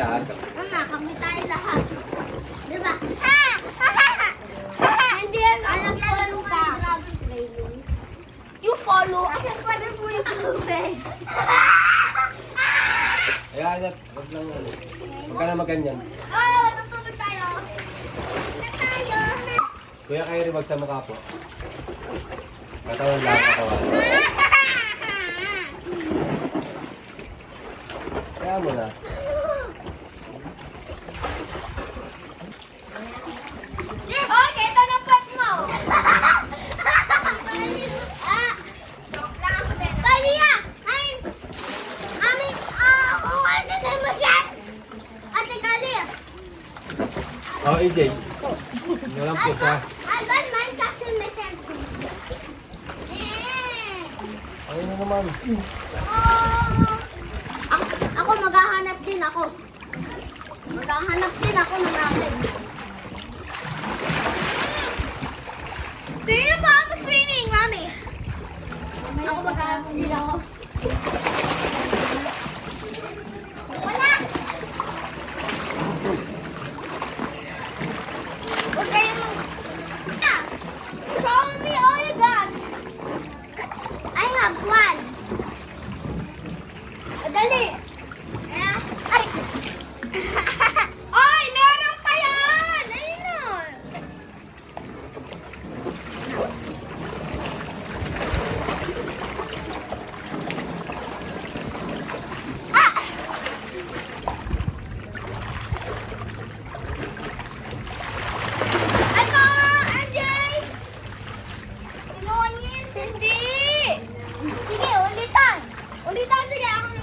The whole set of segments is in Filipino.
lahat. Mama, kami tayo lahat. Diba? Ha! Hindi yan. Alam ko lang ka. You follow. Asan pa rin po yung tubig? Kaya na, wag lang ano. Huwag ka na maganyan. Oh, tutulog tayo. Na tayo. Kuya kayo rin wag sa mukha po. Katawan lang, katawan. Kaya mo na. Okay, ito na pot mo. Ah, joke lang ako din. Tania, I'm, amin, ah, kung ano na mag-yan. Ate Kali, Oh, EJ. Ano lang po siya. Alban, man captain may cellphone. Eh. Ayun na naman. Oh. Ako, ako maghahanap din ako. Maghahanap din ako ng akin. Sino ba ang swimming, mami? Ako maghahanap din ako. Wala! Huwag kayong... Ah! Show me all you got! I have one. Dali. Eh, Ay. Ay, meron pa yan. Ayun na. Ah! Ano, Anjay? Kinuha niya yun. Hindi. Sige, ulitan. Ulitan, sige. Ako na.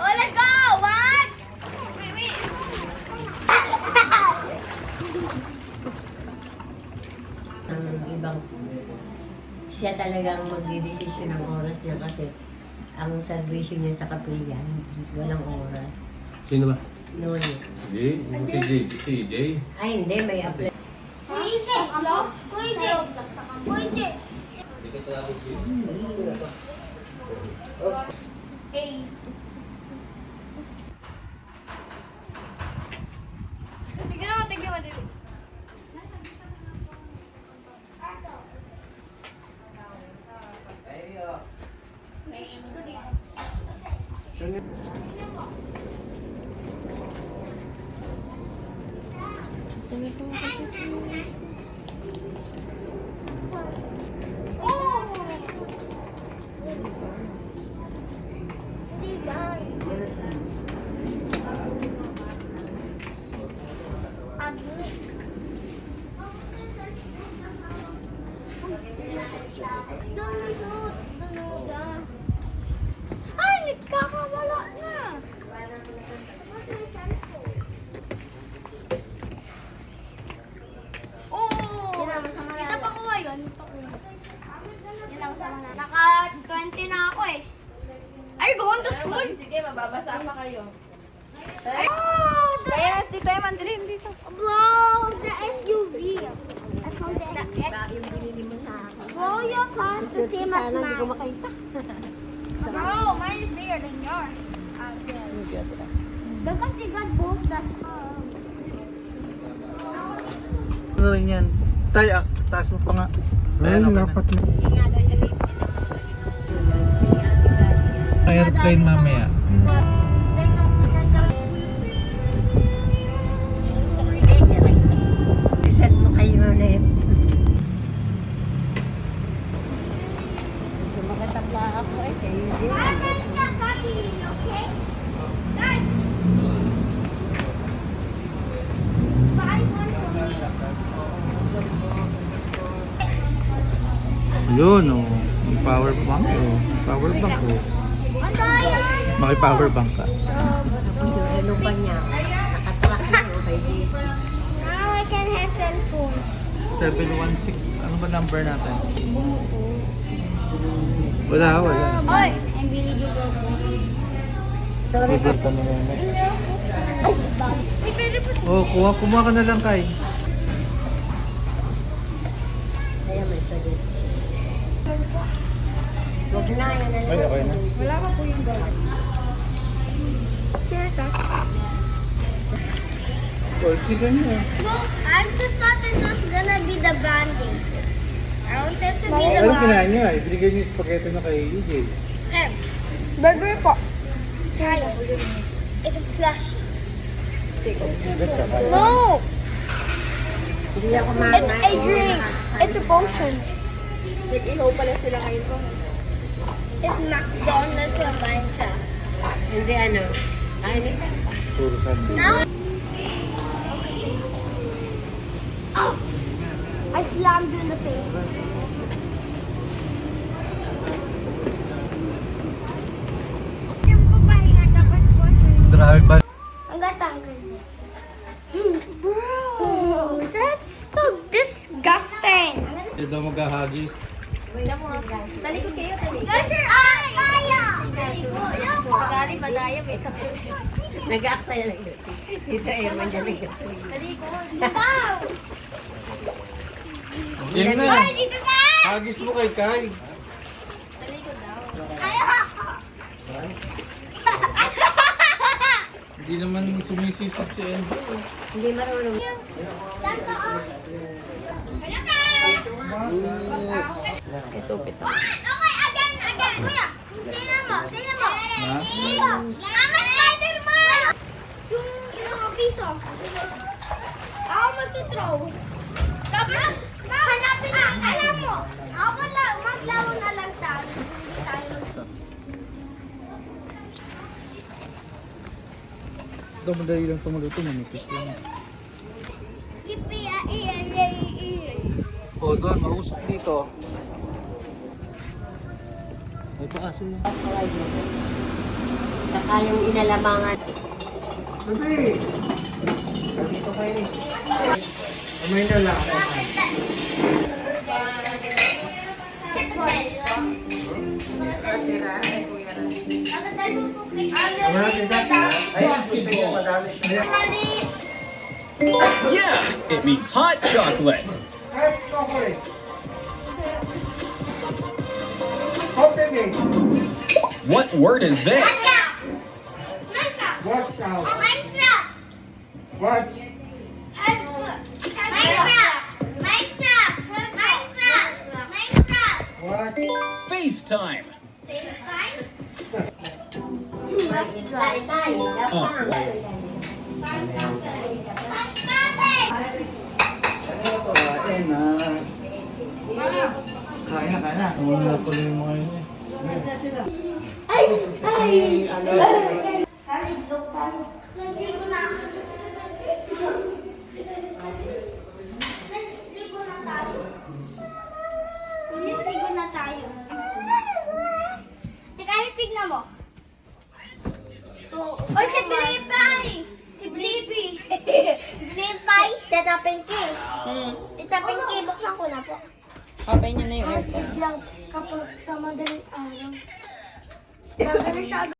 Oh, let's go. One. Wait, wait. ang ibang siya talagang magdidesisyon ng oras niya kasi ang salvation niya sa kapilya, walang oras. Sino ba? Noon. Hindi. Si J. Si J. Ay, hindi, may apply. Kuya, ano? Kuya, kuya. Hindi ka talaga A. Tignan mo, tignan mo, dali. Hindi, guys. Ay, nagkakawala na. Oo. Kita pa ko yun. Yan ang sama na. Naka 20 na ako eh. Ay, going to school. Sige, mababasa pa kayo. Oh, the Ayan, dito tayo dito. The SUV. I found the akin. Oh, your car is the same as Sana hindi ko makita. Bro, mine is bigger than yours. Because you got both the... Ano rin yan? Tay, ah, taas mo pa nga. Ayan, dapat na. Hindi nga Yun, oh. May power bank, oh. Power bank, oh. Maki power bank ka. Tapos yung ano pa niya, nakatrack niya o kay DC. Now I can have cellphone. 716. Ano ba number natin? Wala, wala. Oy! I'm the Robot. Sorry pa. Oh, kuha, kumuha ka na lang kay. Kaya may sagot. Huwag na, yan na okay na. Wala pa po yung donut. Well, chicken yun. No, I just thought it was gonna be the banding. I wanted to be the Anong kinain banding. niya? Ibigay niyo yung spaghetti na kay EJ. Burger po. Try it. It's flashy. No! It's a drink. It's a potion. Nag-ihaw pala sila ngayon po. It's McDonald's from Minecraft. Hindi ano. Ka. Puro sandwich. Now, oh! I slammed in the face. Grabe ba? Daw maghahagis. Talikod kayo, talikod. Guys, your eye! Kaya! Galing madaya, may tapo. Nag-aaksaya lang yun. Dito eh, man dyan nag-aaksaya. Wow! Yan. Ay, na! Hagis mo kay Kai. Hindi naman sumisisip si Enzo. Hindi marunong. Ito, pito. Okay, again, again. Kuya, tingnan mo, tingnan mo. Tingnan mo. I'm a Spider-Man! Yung ilang piso. Ako mag-throw. Tapos, hanapin na. Alam mo, ako lang, maglaro na lang tayo. Hindi tayo Ito madali lang ito maluto. Manipis lang. Yippee, ah, iya, iya, iya. O, doon. Mausok dito. May paaso yan. Saka yung inalamangan. May na lang. Yeah, it means hot chocolate. What word is this? What's? Minecraft. What? Minecraft. Minecraft. Minecraft. Minecraft. FaceTime. FaceTime. Lapang. Kain na. Kain na, kain na. Wala pala yung mga yun eh. Ay! Ay! Naligo Pinky! Hmm. Teta Pinky, buksan ko na po. Papay niya na yung aircon. lang kapag sa madaling araw. Gagana siya